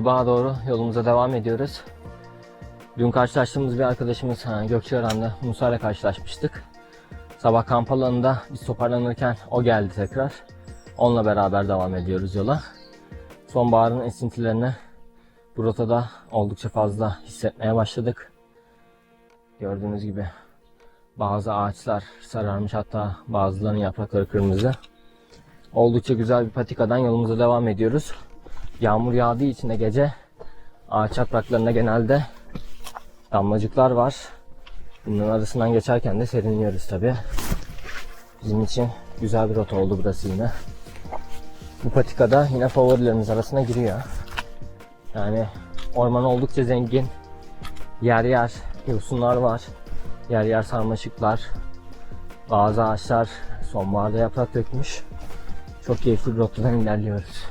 Çukurbağa doğru yolumuza devam ediyoruz. Dün karşılaştığımız bir arkadaşımız ha, Gökçeören'de Musa ile karşılaşmıştık. Sabah kamp alanında biz toparlanırken o geldi tekrar. Onunla beraber devam ediyoruz yola. Sonbaharın esintilerini bu rotada oldukça fazla hissetmeye başladık. Gördüğünüz gibi bazı ağaçlar sararmış hatta bazılarının yaprakları kırmızı. Oldukça güzel bir patikadan yolumuza devam ediyoruz. Yağmur yağdığı için de gece ağaç yapraklarında genelde damlacıklar var. Bunların arasından geçerken de serinliyoruz tabi. Bizim için güzel bir rota oldu burası yine. Bu patikada yine favorilerimiz arasına giriyor. Yani orman oldukça zengin. Yer yer yosunlar var. Yer yer sarmaşıklar. Bazı ağaçlar sonbaharda yaprak dökmüş. Çok keyifli bir rotadan ilerliyoruz.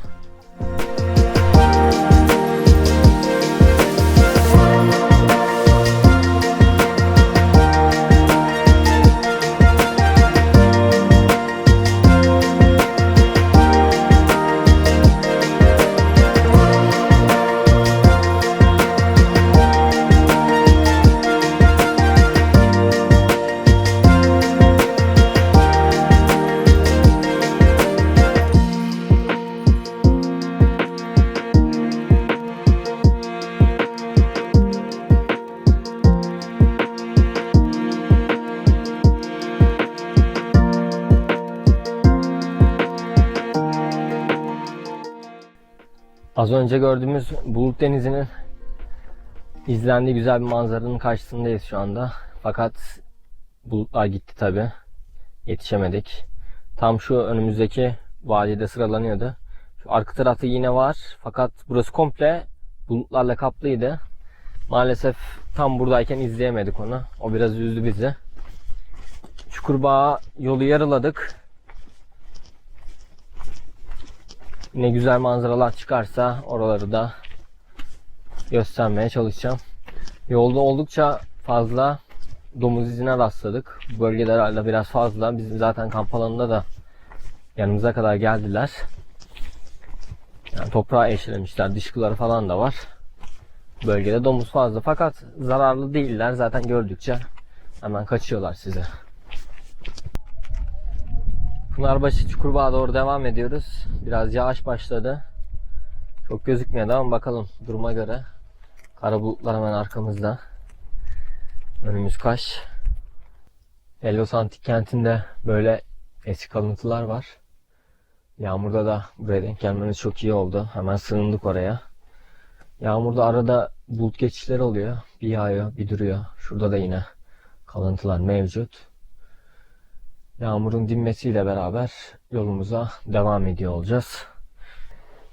Az önce gördüğümüz Bulut Denizi'nin izlendiği güzel bir manzaranın karşısındayız şu anda. Fakat bulutlar gitti tabi. Yetişemedik. Tam şu önümüzdeki vadide sıralanıyordu. Şu arka tarafta yine var. Fakat burası komple bulutlarla kaplıydı. Maalesef tam buradayken izleyemedik onu. O biraz üzdü bizi. Çukurbağ'a yolu yarıladık. Yine güzel manzaralar çıkarsa oraları da göstermeye çalışacağım. Yolda oldukça fazla domuz izine rastladık. Bu bölgede herhalde biraz fazla. Bizim zaten kamp alanında da yanımıza kadar geldiler. Yani toprağı eşelemişler. Dışkıları falan da var. Bölgede domuz fazla. Fakat zararlı değiller. Zaten gördükçe hemen kaçıyorlar size. Pınarbaşı Çukurbağ'a doğru devam ediyoruz. Biraz yağış başladı. Çok gözükmüyordu ama bakalım duruma göre. Kara bulutlar hemen arkamızda. Önümüz Kaş. Ellos Antik Kenti'nde böyle eski kalıntılar var. Yağmurda da buraya denk gelmeniz çok iyi oldu. Hemen sığındık oraya. Yağmurda arada bulut geçişleri oluyor. Bir yağıyor, bir duruyor. Şurada da yine kalıntılar mevcut. Yağmurun dinmesiyle beraber yolumuza devam ediyor olacağız.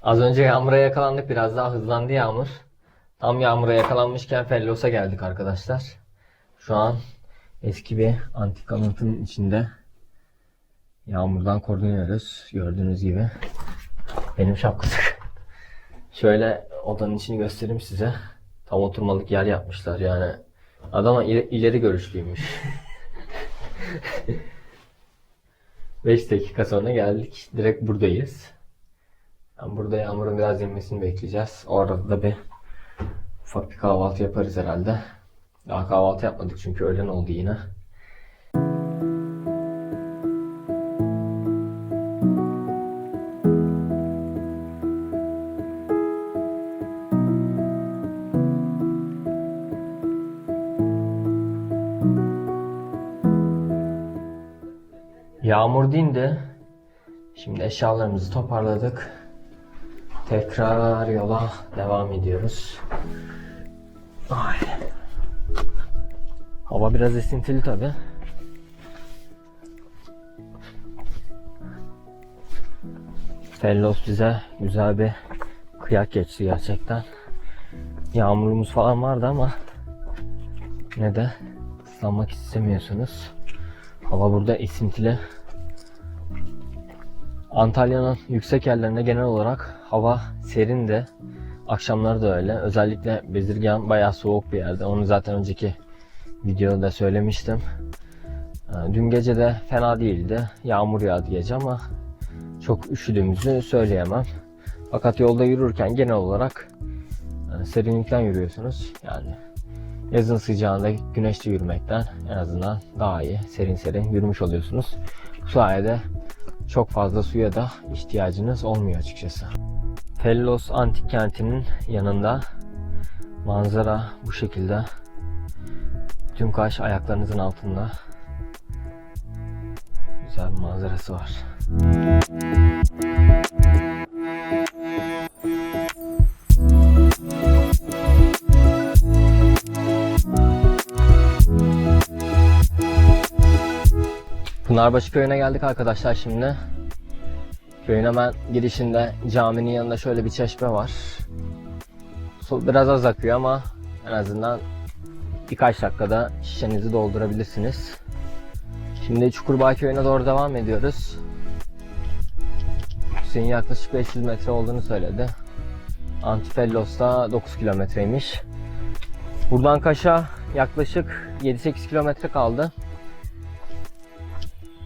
Az önce yağmura yakalandık. Biraz daha hızlandı yağmur. Tam yağmura yakalanmışken Fellos'a geldik arkadaşlar. Şu an eski bir antik alıntının içinde yağmurdan korunuyoruz. Gördüğünüz gibi. Benim şapkası. Şöyle odanın içini göstereyim size. Tam oturmalık yer yapmışlar yani. İleri, ileri görüşlüymüş. 5 dakika sonra geldik. Direkt buradayız. Yani burada yağmurun biraz inmesini bekleyeceğiz. Orada da bir ufak bir kahvaltı yaparız herhalde. Daha kahvaltı yapmadık çünkü öğlen oldu yine. Yağmur dindi. Şimdi eşyalarımızı toparladık. Tekrar yola devam ediyoruz. Ay. Hava biraz esintili tabi. Fellos bize güzel bir kıyak geçti gerçekten. Yağmurumuz falan vardı ama ne de ıslanmak istemiyorsunuz. Hava burada esintili. Antalya'nın yüksek yerlerinde genel olarak hava serin de akşamları da öyle. Özellikle Bezirgan bayağı soğuk bir yerde. Onu zaten önceki videoda söylemiştim. Ee, Dün gece de fena değildi. Yağmur yağdı gece ama çok üşüdüğümüzü söyleyemem. Fakat yolda yürürken genel olarak yani serinlikten yürüyorsunuz. Yani yazın sıcağında güneşli yürümekten en azından daha iyi serin serin yürümüş oluyorsunuz. Bu sayede çok fazla suya da ihtiyacınız olmuyor açıkçası. Fellos antik kentinin yanında manzara bu şekilde. Tüm kaş ayaklarınızın altında. Güzel bir manzarası var. Pınarbaşı köyüne geldik arkadaşlar şimdi. Köyün hemen girişinde caminin yanında şöyle bir çeşme var. Su biraz az akıyor ama en azından birkaç dakikada şişenizi doldurabilirsiniz. Şimdi Çukurbağ köyüne doğru devam ediyoruz. Hüseyin yaklaşık 500 metre olduğunu söyledi. Antifellos da 9 kilometreymiş. Buradan Kaş'a yaklaşık 7-8 kilometre kaldı.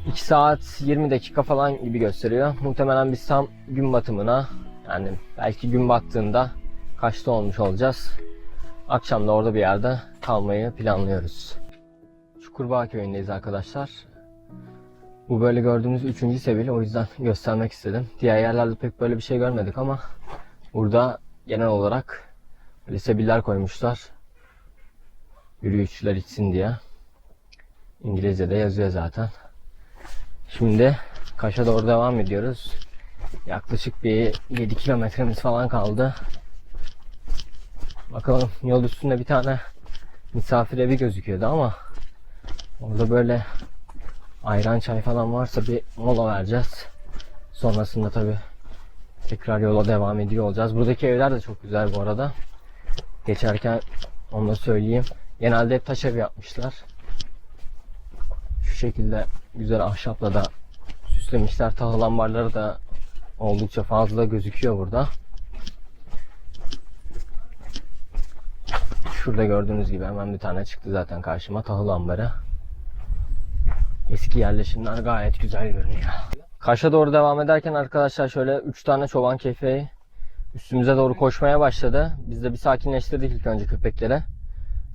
2 saat 20 dakika falan gibi gösteriyor. Muhtemelen biz tam gün batımına yani belki gün battığında kaçta olmuş olacağız. Akşam da orada bir yerde kalmayı planlıyoruz. Çukurbağ köyündeyiz arkadaşlar. Bu böyle gördüğünüz üçüncü sebil o yüzden göstermek istedim. Diğer yerlerde pek böyle bir şey görmedik ama burada genel olarak böyle sebiller koymuşlar. Yürüyüşçüler içsin diye. İngilizce'de yazıyor zaten. Şimdi Kaş'a doğru devam ediyoruz. Yaklaşık bir 7 kilometremiz falan kaldı. Bakalım yol üstünde bir tane misafir evi gözüküyordu ama orada böyle ayran çay falan varsa bir mola vereceğiz. Sonrasında tabi tekrar yola devam ediyor olacağız. Buradaki evler de çok güzel bu arada. Geçerken onu da söyleyeyim. Genelde hep taş ev yapmışlar. Şekilde güzel ahşapla da süslemişler. Tahıl ambarları da oldukça fazla gözüküyor burada. Şurada gördüğünüz gibi hemen bir tane çıktı zaten karşıma tahıl ambarı. Eski yerleşimler gayet güzel görünüyor. Kaş'a doğru devam ederken arkadaşlar şöyle 3 tane çoban köpeği üstümüze doğru koşmaya başladı. Biz de bir sakinleştirdik ilk önce köpekleri.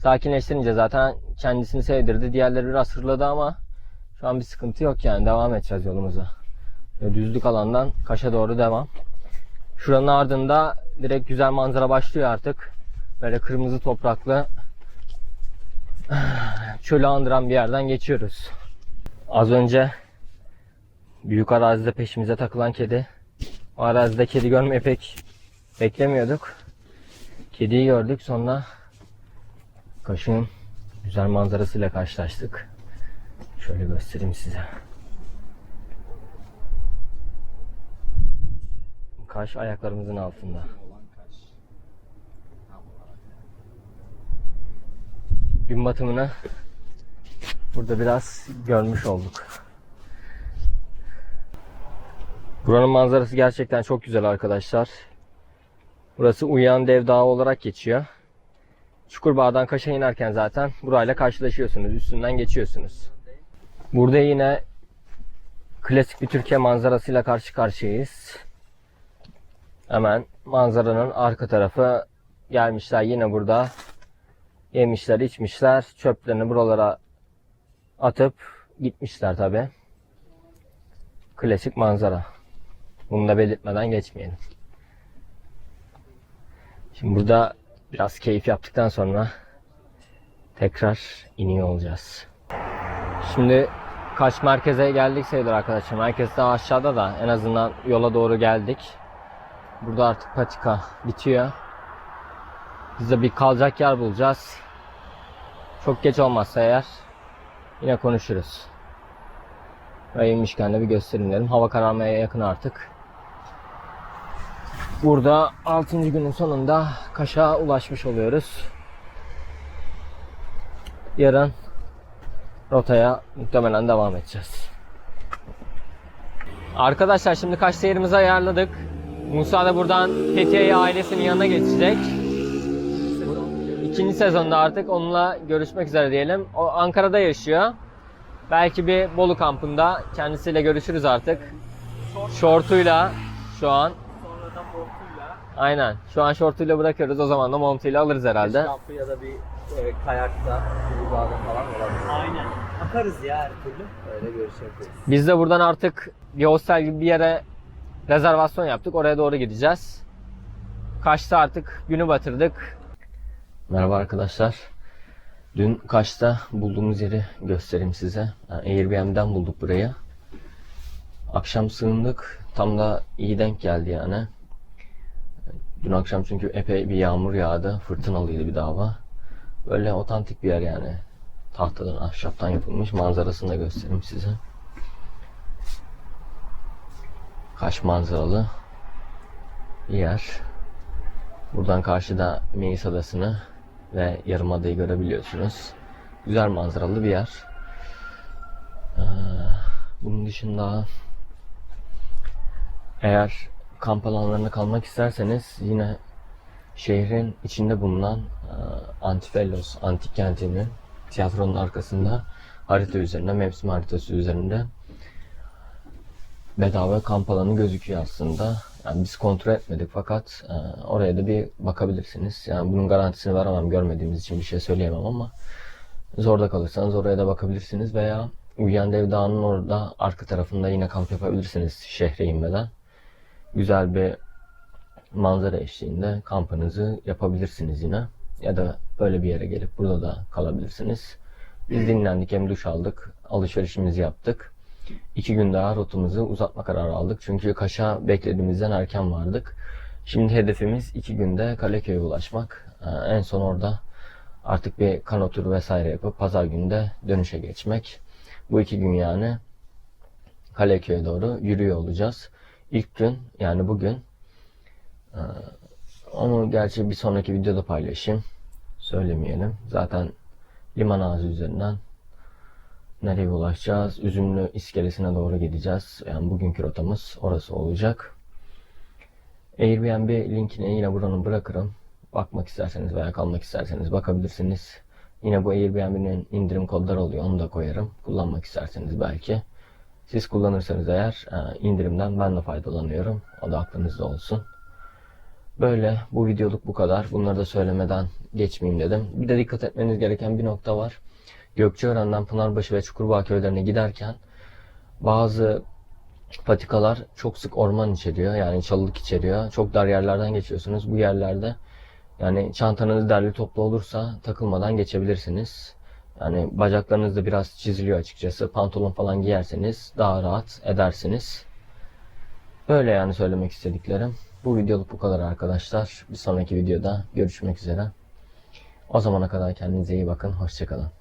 Sakinleştirince zaten kendisini sevdirdi. Diğerleri biraz hırladı ama şu an bir sıkıntı yok yani. Devam edeceğiz yolumuza. Düzlük alandan Kaş'a doğru devam. Şuranın ardında direkt güzel manzara başlıyor artık. Böyle kırmızı topraklı çölü andıran bir yerden geçiyoruz. Az önce büyük arazide peşimize takılan kedi. O arazide kedi görmeyi pek beklemiyorduk. Kediyi gördük sonra Kaş'ın güzel manzarasıyla karşılaştık. Şöyle göstereyim size. Kaş ayaklarımızın altında. Gün batımını burada biraz görmüş olduk. Buranın manzarası gerçekten çok güzel arkadaşlar. Burası Uyuyan Dev Dağı olarak geçiyor. Çukurbağa'dan Kaş'a inerken zaten burayla karşılaşıyorsunuz. Üstünden geçiyorsunuz. Burada yine klasik bir Türkiye manzarasıyla karşı karşıyayız. Hemen manzaranın arka tarafı gelmişler yine burada. Yemişler, içmişler. Çöplerini buralara atıp gitmişler tabi. Klasik manzara. Bunu da belirtmeden geçmeyelim. Şimdi burada biraz keyif yaptıktan sonra tekrar iniyor olacağız. Şimdi Kaş merkeze geldik sayılır arkadaşlar. Merkez daha aşağıda da en azından yola doğru geldik. Burada artık patika bitiyor. Biz de bir kalacak yer bulacağız. Çok geç olmazsa eğer yine konuşuruz. İnmişken de bir göstereyim dedim. Hava kararmaya yakın artık. Burada 6. günün sonunda Kaş'a ulaşmış oluyoruz. Yarın rotaya muhtemelen devam edeceğiz. Arkadaşlar şimdi Kaş seyirimizi ayarladık. Musa da buradan Fethiye'ye ailesinin yanına geçecek. İkinci sezonda artık onunla görüşmek üzere diyelim. O Ankara'da yaşıyor. Belki bir Bolu kampında kendisiyle görüşürüz artık. Şortuyla şu an. Aynen. Şu an şortuyla bırakıyoruz. O zaman da montuyla alırız herhalde. kampı ya da bir e, kayakta, bir bağda falan olabilir. Aynen. Bakarız ya her türlü. Öyle görüşebiliriz. Biz de buradan artık bir hostel gibi bir yere rezervasyon yaptık. Oraya doğru gideceğiz. Kaş'ta artık günü batırdık. Merhaba arkadaşlar. Dün Kaş'ta bulduğumuz yeri göstereyim size. Yani Airbnb'den bulduk burayı. Akşam sığındık. Tam da iyi denk geldi yani. Dün akşam çünkü epey bir yağmur yağdı. Fırtınalıydı bir de hava. Böyle otantik bir yer yani. Tahtadan, ahşaptan yapılmış. Manzarasını da göstereyim size. Kaş manzaralı bir yer. Buradan karşıda Meis Adası'nı ve Yarımada'yı görebiliyorsunuz. Güzel manzaralı bir yer. Ee, bunun dışında eğer kamp alanlarında kalmak isterseniz yine şehrin içinde bulunan e, Antifellos antik kentinin tiyatronun arkasında harita üzerinde, mevsim haritası üzerinde bedava kamp alanı gözüküyor aslında. Yani biz kontrol etmedik fakat e, oraya da bir bakabilirsiniz. Yani bunun garantisini veremem görmediğimiz için bir şey söyleyemem ama zorda kalırsanız oraya da bakabilirsiniz veya Uyandev Dağı'nın orada arka tarafında yine kamp yapabilirsiniz şehre inmeden. Güzel bir manzara eşliğinde kampınızı yapabilirsiniz yine. Ya da böyle bir yere gelip burada da kalabilirsiniz. Biz dinlendik hem duş aldık, alışverişimizi yaptık. İki gün daha rotamızı uzatma kararı aldık. Çünkü Kaş'a beklediğimizden erken vardık. Şimdi hedefimiz iki günde Kaleköy'e ulaşmak. Ee, en son orada artık bir kano turu vesaire yapıp pazar günde dönüşe geçmek. Bu iki gün yani Kaleköy'e doğru yürüyor olacağız. İlk gün yani bugün ee, onu gerçi bir sonraki videoda paylaşayım. Söylemeyelim. Zaten liman ağzı üzerinden nereye ulaşacağız? Üzümlü iskelesine doğru gideceğiz. Yani bugünkü rotamız orası olacak. Airbnb linkini yine buranın bırakırım. Bakmak isterseniz veya kalmak isterseniz bakabilirsiniz. Yine bu Airbnb'nin indirim kodları oluyor. Onu da koyarım. Kullanmak isterseniz belki. Siz kullanırsanız eğer e, indirimden ben de faydalanıyorum. O da aklınızda olsun. Böyle bu videoluk bu kadar. Bunları da söylemeden geçmeyeyim dedim. Bir de dikkat etmeniz gereken bir nokta var. Gökçeören'den Pınarbaşı ve Çukurbağ köylerine giderken bazı patikalar çok sık orman içeriyor. Yani çalılık içeriyor. Çok dar yerlerden geçiyorsunuz. Bu yerlerde yani çantanız derli toplu olursa takılmadan geçebilirsiniz. Yani bacaklarınız da biraz çiziliyor açıkçası. Pantolon falan giyerseniz daha rahat edersiniz. Böyle yani söylemek istediklerim. Bu videoluk bu kadar arkadaşlar. Bir sonraki videoda görüşmek üzere. O zamana kadar kendinize iyi bakın. Hoşçakalın.